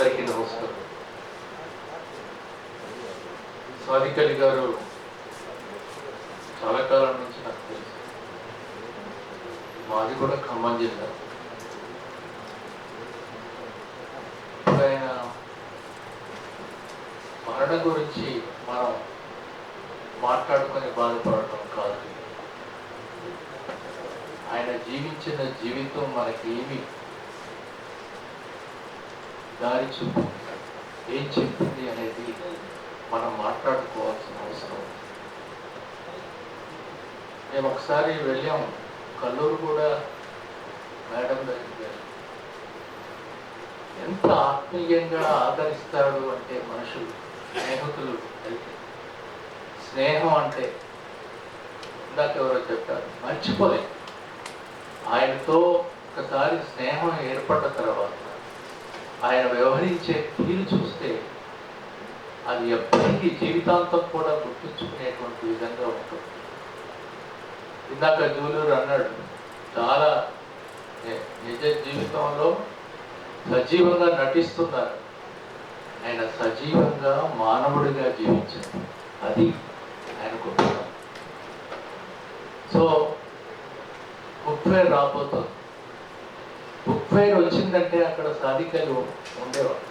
అందరికీ నమస్కారం. సాదిక్ గారు చాలా కాలం నుంచి నాకు తెలుసు. మాది కూడా ఖమ్మం జిల్లా. ఆయన మరణం గురించి మనం మాట్లాడుకొని బాధపడటం కాదు. ఆయన జీవించిన జీవితం మనకి ఏమి దారి చూపు. ఏం చెప్పింది అనేది మనం మాట్లాడుకోవాల్సిన అవసరం ఉంది. మేము ఒకసారి వెళ్ళాం కల్లూరు కూడా మేడం దగ్గరికి ఎంత ఆత్మీయంగా ఆదరిస్తాడు అంటే మనుషులు స్నేహితులు వెళ్తే స్నేహం అంటే ఇందాక ఎవరో చెప్పారు మర్చిపోలే. ఆయనతో ఒకసారి స్నేహం ఏర్పడ్డ తర్వాత ఆయన వ్యవహరించే తీరు చూస్తే అది ఎప్పటికీ జీవితాంతం కూడా గుర్తుంచుకునేటువంటి విధంగా ఉంటుంది. ఇందాక జూలూరు అన్నాడు చాలా ని- నిజ జీవితంలో సజీవంగా నటిస్తున్నారు. ఆయన సజీవంగా మానవుడిగా జీవించారు. అది ఆయన గొప్ప సో బుక్ రాబోతుంది. పేరు వచ్చిందంటే అక్కడ సాధికలు ఉండేవాడు.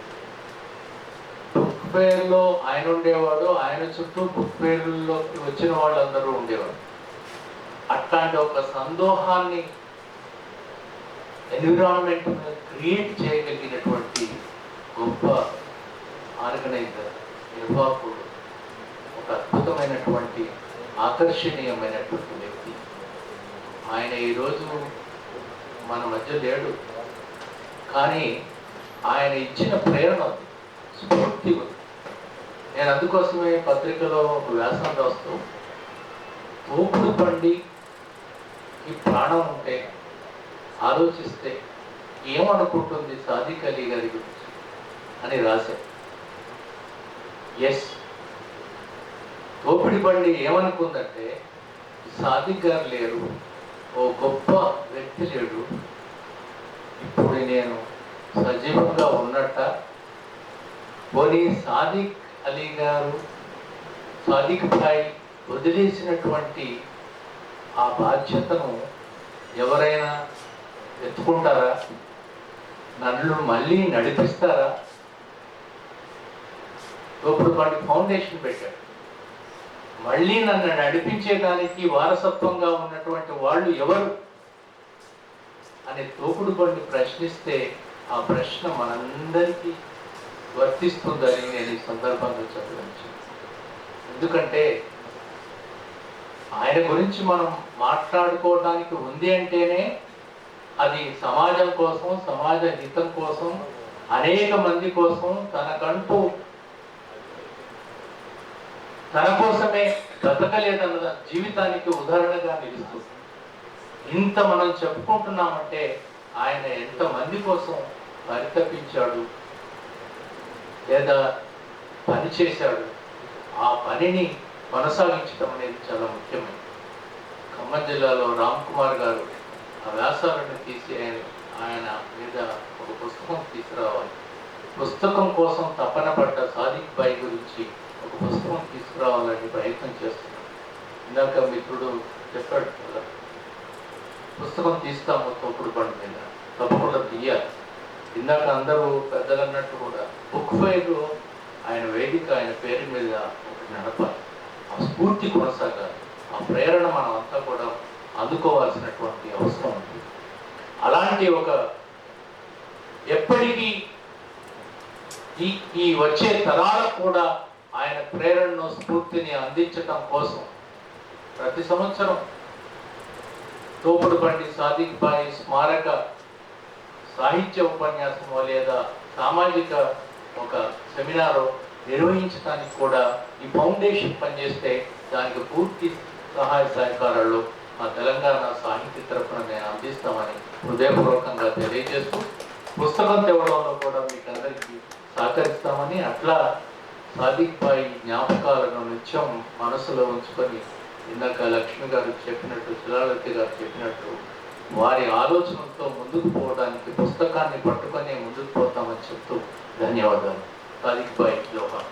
బుక్ ఫేర్లో ఆయన ఉండేవాడు ఆయన చుట్టూ బుక్ ఫేర్లోకి వచ్చిన వాళ్ళందరూ ఉండేవాడు అట్లాంటి ఒక సందోహాన్ని ఎన్విరాన్మెంట్ క్రియేట్ చేయగలిగినటువంటి గొప్ప ఆర్గనైజర్ నిర్వాహకుడు ఒక అద్భుతమైనటువంటి ఆకర్షణీయమైనటువంటి వ్యక్తి. ఆయన ఈరోజు మన మధ్య లేడు. కానీ ఆయన ఇచ్చిన ప్రేరణ ఉంది, స్ఫూర్తి ఉంది. నేను అందుకోసమే పత్రికలో ఒక వ్యాసం రాస్తూ తోపుడు బండి ఈ ప్రాణం ఉంటే ఆలోచిస్తే ఏమనుకుంటుంది సాదిక్ అలీ గారి గురించి? అని రాశా. ఎస్ తోపిడి బండి ఏమనుకుందంటే సాదిక్ గారు లేరు ఓ గొప్ప వ్యక్తి లేడు నేను సజీవంగా ఉన్నట్ట. పోనీ సాదిక్ అలీ గారు సాదిక్ భాయ్ వదిలేసినటువంటి ఆ బాధ్యతను ఎవరైనా ఎత్తుకుంటారా? నన్ను మళ్ళీ నడిపిస్తారా? ఇప్పుడు వాటి ఫౌండేషన్ పెట్టాడు. మళ్ళీ నన్ను నడిపించేదానికి వారసత్వంగా ఉన్నటువంటి వాళ్ళు ఎవరు? అని తోపుడు బండి ప్రశ్నిస్తే ఆ ప్రశ్న మనందరికీ వర్తిస్తుందని నేను ఈ సందర్భంగా చెప్పవచ్చు ఎందుకంటే ఆయన గురించి మనం మాట్లాడుకోవడానికి ఉంది అంటేనే అది సమాజం కోసం సమాజ హితం కోసం అనేక మంది కోసం తనకంటూ తన కోసమే బ్రతకలేదన్న జీవితానికి ఉదాహరణగా నిలుస్తుంది. ఇంత మనం చెప్పుకుంటున్నామంటే ఆయన ఎంతమంది కోసం పరితపించాడు లేదా పని చేశాడు? ఆ పనిని కొనసాగించడం అనేది చాలా ముఖ్యమైనది. ఖమ్మం జిల్లాలో రామ్ కుమార్ గారు ఆ వ్యాసాలను తీసి ఆయన ఆయన మీద ఒక పుస్తకం తీసుకురావాలి. పుస్తకం కోసం తపన పడ్డ సాదిక్ బాయ్ గురించి ఒక పుస్తకం తీసుకురావాలని ప్రయత్నం చేస్తున్నాను ఇందాక మిత్రుడు చెప్పాడు కదా పుస్తకం తీస్తాము తోపుడు బండి మీద. తప్పకుండా తీయాలి. ఇందాక అందరూ పెద్దలు అన్నట్టు కూడా బుక్ ఫైర్ ఆయన వేదిక ఆయన పేరు మీద ఒకటి నడపాలి. ఆ స్ఫూర్తి కొనసాగాలి. ఆ ప్రేరణ మనం అంతా కూడా అందుకోవాల్సినటువంటి అవసరం ఉంది. అలాంటి ఒక ఎప్పటికీ ఈ ఈ వచ్చే తరాలకు కూడా ఆయన ప్రేరణను స్ఫూర్తిని అందించటం కోసం ప్రతి సంవత్సరం తోపుడుబండి సాదిక్ బాయి స్మారక సాహిత్య ఉపన్యాసమో లేదా సామాజిక ఒక సెమినార్ నిర్వహించడానికి కూడా ఈ ఫౌండేషన్ పనిచేస్తే దానికి పూర్తి సహాయ సహకారాలు మా తెలంగాణ సాహిత్య తరఫున నేను అందిస్తామని హృదయపూర్వకంగా తెలియజేస్తూ పుస్తకం తేవడంలో కూడా మీకు అందరికీ సహకరిస్తామని అట్లా సాదిక్ బాయి జ్ఞాపకాలను నిత్యం మనసులో ఉంచుకొని ఇందాక లక్ష్మి గారు చెప్పినట్టు శిలాలతి గారు చెప్పినట్టు వారి ఆలోచనతో ముందుకు పోవడానికి పుస్తకాన్ని పట్టుకొని ముందుకు పోతామని చెప్తూ ధన్యవాదాలు. ఖాళీ బాయ్ జోహార్